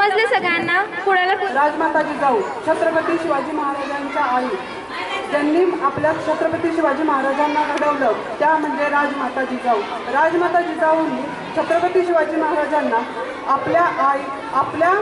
समजले सगळ्यांना? कुणाला राजमाताजी जाऊ. छत्रपती शिवाजी महाराजांच्या आई. ज्यांनी आपल्या छत्रपती शिवाजी महाराजांना घडवलं. त्या म्हणजे राजमाता जिजाऊ राजमाता जिजाऊंनी छत्रपती शिवाजी महाराजांना आपल्या आई आपल्या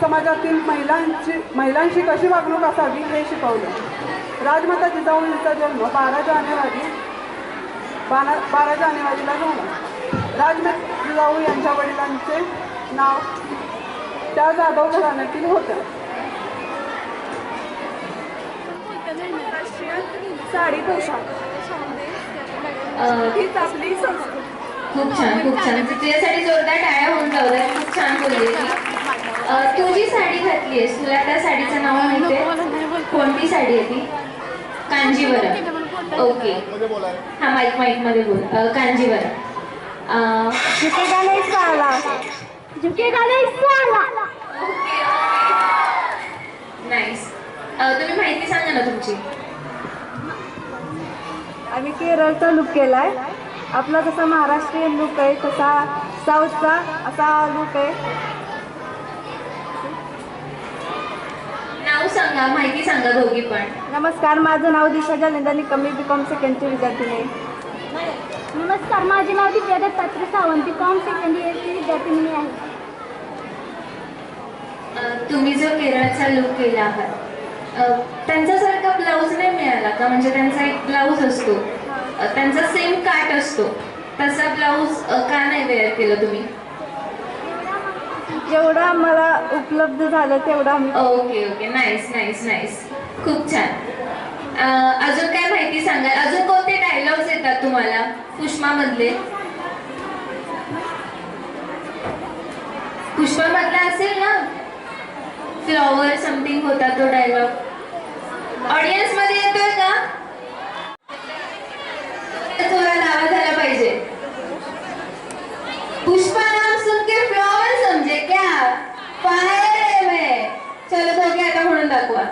समाजातील महिलांची महिलांशी कशी वागणूक असावी हे शिकवलं. राजमाता जिजाऊंचा जन्म बारा जानेवारी बारा बारा जानेवारीला झाला. राजमाता जिजाऊ यांच्या वडिलांचे नाव त्या जाधव घराण्यातील होत्या. साडी पोशाख. हीच आपली संस्कृती. खूप छान खूप छान. तुझ्यासाठी जोरदार टाळ्या होऊन द्या. खूप छान बोलली तू. जी साडी घातली आहेस तुला त्या साडीचं नाव माहितीये कोणती साडी आहे ती? कांजीवरम. ओके. हा माईक माईकमध्ये बोल कांजीवरम. अ, झुकेगा नहीं साला झुकेगा नहीं साला नाईस अ, तुम्ही माहिती सांगा ना तुमची. आम्ही केरळचा लुक केलाय. आपला जसा महाराष्ट्रीयन लुक आहे तसा साऊथचा असा लुक आहे. नाव सांगा माहिती सांगा दोघी पण. नमस्कार माझं नाव दिशा जालिंदा निकम. मी बी कॉम सेकंडची विद्यार्थिनी आहे. नमस्कार माझे नाव दिव्या दत्तात्रय सावंत. कॉम सेकंड इयरची विद्यार्थिनी आहे. तुम्ही जो केरळचा लुक केला आहात त्यांच्यासारखा ब्लाऊज नाही मिळाला का? म्हणजे त्यांचा एक ब्लाऊज असतो. त्यांचा सेम काट असतो. तसा ब्लाऊज का नाही वेअर केलं तुम्ही? जेवढं आम्हाला उपलब्ध झालं तेवढं आम्ही okay okay nice nice nice खूप छान. अजून काय माहिती सांगाल? अजून कोणते डायलॉग्स येतात तुम्हाला? पुष्पामधले? पुष्पामधला असेल ना? फ्लॉवर समथिंग होता तो डायलॉग ऑडियन्समध्ये येतोय का? थोडा आवाज झाला पाहिजे. पुष्पा नाम सुन के फ्लॉवर समजे क्या? फायर मैं चलो दोघे आता म्हणून दाखवा.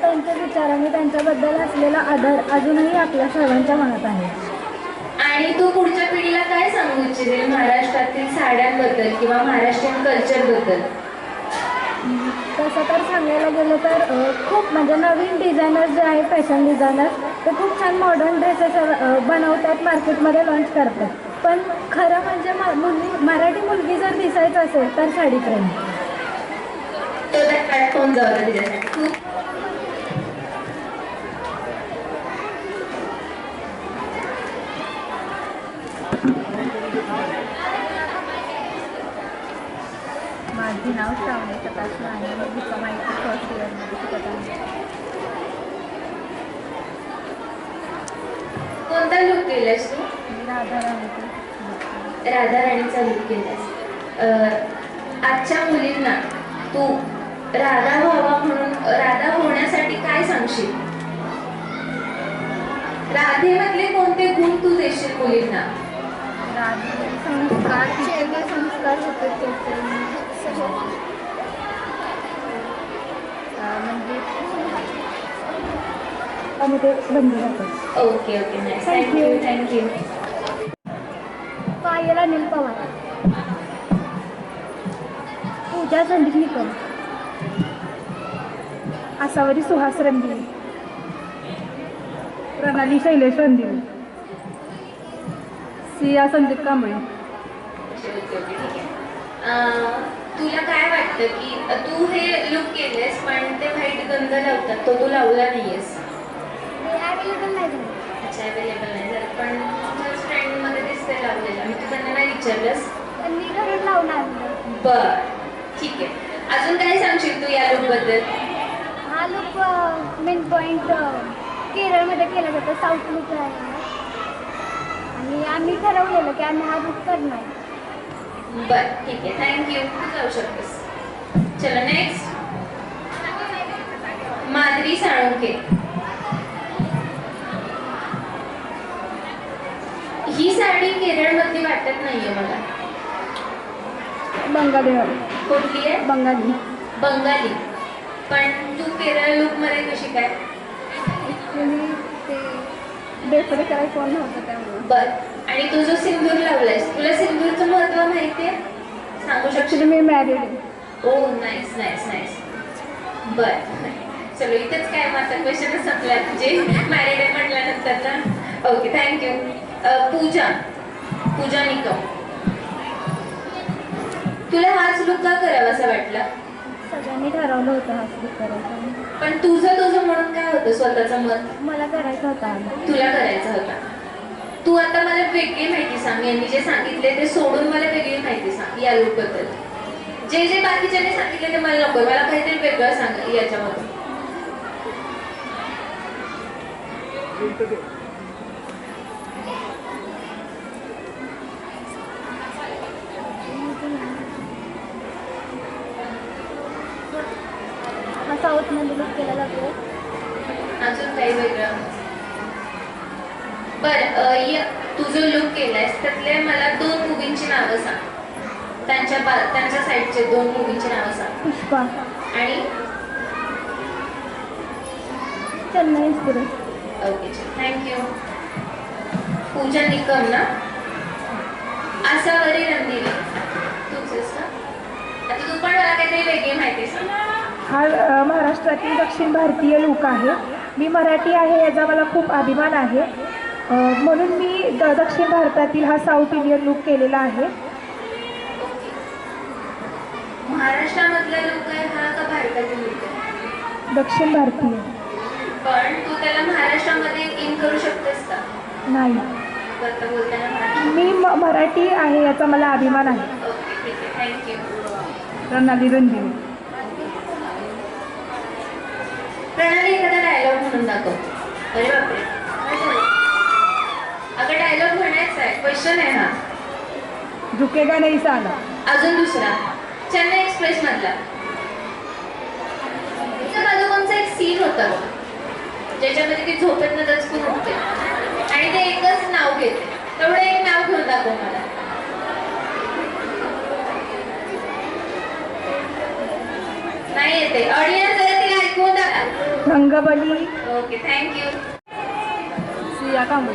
त्यांच्या विचाराने त्यांच्याबद्दल असलेला आदर अजूनही आपल्या सर्वांच्या मनात आहे. आणि तू पुढच्या पिढीला काय सांगू इच्छिते? महाराष्ट्रातील साड्यांबद्दल किंवा महाराष्ट्रीयन कल्चरबद्दल? तसं तर सांगायला गेलं तर खूप म्हणजे नवीन डिझायनर जे आहे फॅशन डिझायनर ते खूप छान मॉडर्न ड्रेसेस बनवतात मार्केटमध्ये लॉन्च करतात. पण खरं म्हणजे म- मुलगी मराठी मुलगी जर दिसायचं असेल तर साडी प्रेम प्लॅटफॉर्म जाऊ खूप माझे नाव श्रावणी प्रकाश आहे मी बीकॉम आय टी फर्स्ट इयरमध्ये शिकत आहे कोणता लुक केलास तू? मी राधा राणी राधा राणीचा लुक केलास आजच्या मुलींना तू राधा व्हावा म्हणून राधा होण्यासाठी काय सांगशील? राधेमधले कोणते गुण तू देशील मुलींना? राधी संस्कार संस्कार होते. ते ते मी, अं, म्हणजे आम्ही ते बंद जातात okay okay nice Thank thank you you. Thank you पायल अनिल पवार पूजा संदीप निकम आसावरी सुहास रंगी प्रणाली शैलेश रंदिवे सिया संदीप कांबळे ओके ओके ठीक आहे अं, तुला काय वाटतं की तू हे लुक केलेस पण ते व्हाईट गंध लावतात तो तू लावला नाहीयेस? अवेलेबल नाही अच्छा अवेलेबल नाही झालं. पण तुझ्या फ्रेंडमध्ये दिसते लावलेलं. मी तू त्यांना नाही विचारलंस? पण मी घरून लावणार. बर. ठीक आहे. अजून काय सांगशील तू या लुकबद्दल? हा लुक मेन पॉईंट केरळमध्ये केला जातो. साऊथ लुक आहे. आणि आम्ही ठरवलेलं की आम्ही हा लुक करणार. बर ठीक आहे. थँक्यू तू जाऊ शकतेस. चलो नेक्स्ट माधवी साळुंके ही साडी केरळमधली वाटत नाहीये मला. बंगाली. कुठली आहे? बंगाली. बंगाली. पण तू केरळ लुकमध्ये कशी काय? ते करायला कोण नव्हतं त्यामुळे. बर. आणि तू जो सिंदूर लावलायस तुला सिंदूरचं महत्त्व माहितीये सांगू शकशील? मी मॅरिड आहे. ओ नाईस नाईस नाईस बर. चलो इथेच काय माझा क्वेश्चनच संपला म्हणजे मॅरिड आहे म्हटल्यानंतर ना? Okay thank you Pooja. Pooja Nikam. तुला हाच लुक का करावा असं वाटलं? सगळ्यांनी ठरवलं होतं हा स्लिप करायचा. पण तुझं तुझं म्हणून काय होतं? स्वतःचं मत मला करायचा होता तुला करायचा होता. तू आता मला वेगळी माहिती सांग. यांनी जे सांगितले ते सोडून मला वेगळी माहिती सांग या लुकबद्दल जे जे बाकीच्यांनी सांगितले ते मला नको. मला काहीतरी वेगळं सांग हा केला जातो अजून काही वेगळं? बर तू जो लुक केलायस त्यातले मला दोन मुवींची नावं सांग. त्यांच्या त्यांच्या साईडचे दोन मुवींची नावं सांग. पुष्पा. आणि? Express okay thank you Pooja Nikam ना? आसावरी नंदिनी. तुझंच आता तू पण मला काहीतरी वेगळी माहिती सांग. हा महाराष्ट्रातील दक्षिण भारतीय लोक आहे. मी मराठी आहे याचा मला खूप अभिमान आहे. म्हणून मी दक्षिण भारतातील हा साऊथ इंडियन लुक केलेला आहे. ओके महाराष्ट्रामधला लोक आहे हा का भारतातील लोक आहे? दक्षिण भारतीय. पण तू त्याला महाराष्ट्रामध्ये इन करू शकतेस का? नाही. मी मराठी आहे याचा मला अभिमान आहे. प्रणाली रंजिनी. प्रणाली एखादा डायलॉग म्हणून दाखव. अरे बापरे. अगं डायलॉग म्हणायचा आहे. क्वेश्चन आहे हा. झुकेगा नाही सांगा. अजून दुसरा. चेन्नई एक्सप्रेस मधला माधुकमचा एक सीन होता. ज्याच्यामध्ये ती झोपेतनं दचकून उठते. आणि ते एकच नाव घेते. तेवढं एक नाव घेऊन दाखव मला. नाही येते. ऑडियन्स ऐकून Rangbali. Okay thank you ya kamu.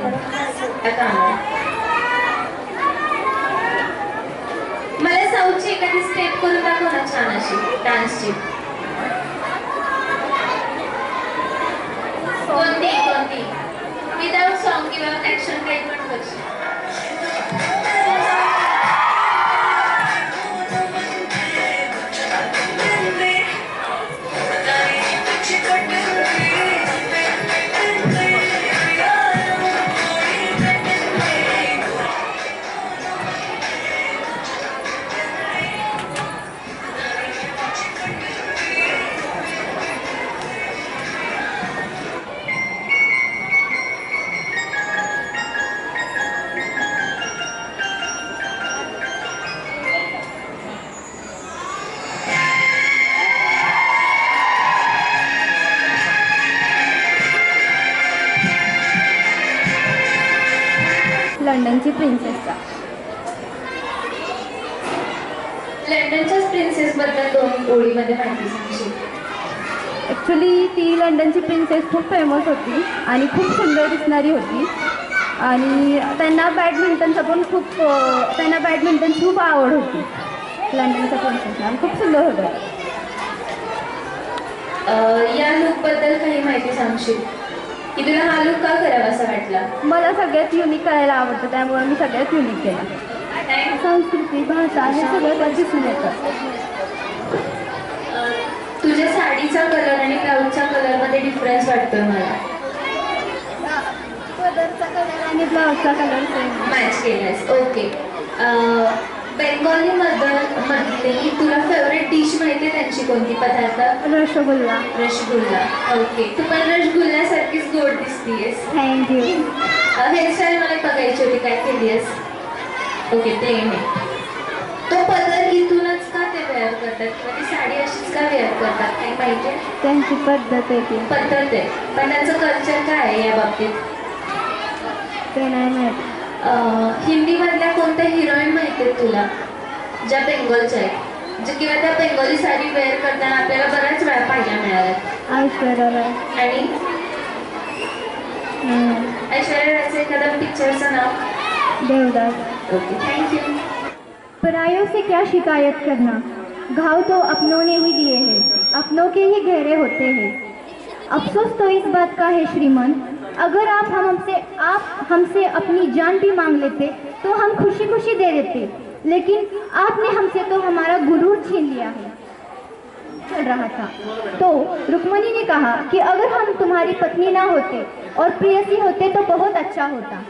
मला साऊथची एखादी स्टेप करून दाखव ना छान अशी डान्सची कोणती कोणती? विदाउट सॉन्ग किंवा ऍक्शन काही पण करशील ॲक्च्युली ती लंडनची प्रिन्सेस खूप फेमस होती आणि खूप सुंदर दिसणारी होती. आणि त्यांना बॅडमिंटनचं पण खूप त्यांना बॅडमिंटनची खूप आवड होती. लंडनच्या प्रिन्सेसला आणि खूप सुंदर होतं. या लुकबद्दल काही माहिती सांगशील? की तुला हा लुक का करावा असा वाटला? मला सगळ्यात युनिक करायला आवडतं त्यामुळे मी सगळ्यात युनिक केलं. संस्कृती भाषा हे सगळं दिसून येतं अं, तुझ्या साडीचा कलर आणि ब्लाऊजच्या कलरमध्ये डिफरन्स वाटतोय मला आणि ब्लाऊजचा कलर मॅच केलास ओके बेंगॉली मधल तुला फेवरेट डिश माहिती आहे त्यांची कोणती पदार्थ? रसगुल्ला. रसगुल्ला. ओके तू पण रसगुल्ल्यासारखीच गोड दिसतीयस. थँक्यू हेअरस्टाईल मला बघायची होती. काय केलीस ओके प्लेन आहे. तो पदर का ते वेअर करतात. किंवा ती साडी अशीच का वेअर करतात? काही माहिती आहे? त्यांची पद्धत आहे ती. पद्धत आहे. पण त्यांचं कल्चर काय आहे या बाबतीत? ते नाही माहीत. अं, हिंदीमधल्या कोणत्या हिरोईन माहिती आहेत तुला? ज्या बेंगॉलच्या आहेत. जे किंवा त्या बेंगॉली साडी वेअर करताना आपल्याला बऱ्याच वेळा पाहायला मिळाल्या ऐश्वर्या राय आणि? हम्म. ऐश्वर्या रायचं एखादं पिक्चरचं नाव? देवदास. ओके थँक्यू परायों से क्या शिकायत करना घाव तो अपनों ने ही दिए हैं, अपनों के ही गहरे होते हैं। अफसोस तो इस बात का है श्रीमान अगर आप हम हमसे, आप हमसे अपनी जान भी मांग लेते तो हम खुशी खुशी दे देते, लेकिन आपने हमसे तो हमारा गुरूर छीन लिया है। चल रहा था। तो रुक्मणी ने कहा कि अगर हम तुम्हारी पत्नी ना होते और प्रियसी होते तो बहुत अच्छा होता।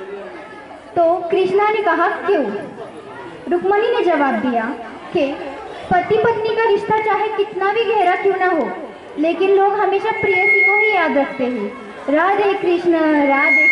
तो कृष्णा ने कहा, क्यों? रुक्मणी ने जवाब दिया कि पति पत्नी का रिश्ता चाहे कितना भी गहरा क्यों ना हो लेकिन लोग हमेशा प्रेयसी को ही याद रखते हैं। राधे कृष्ण राधे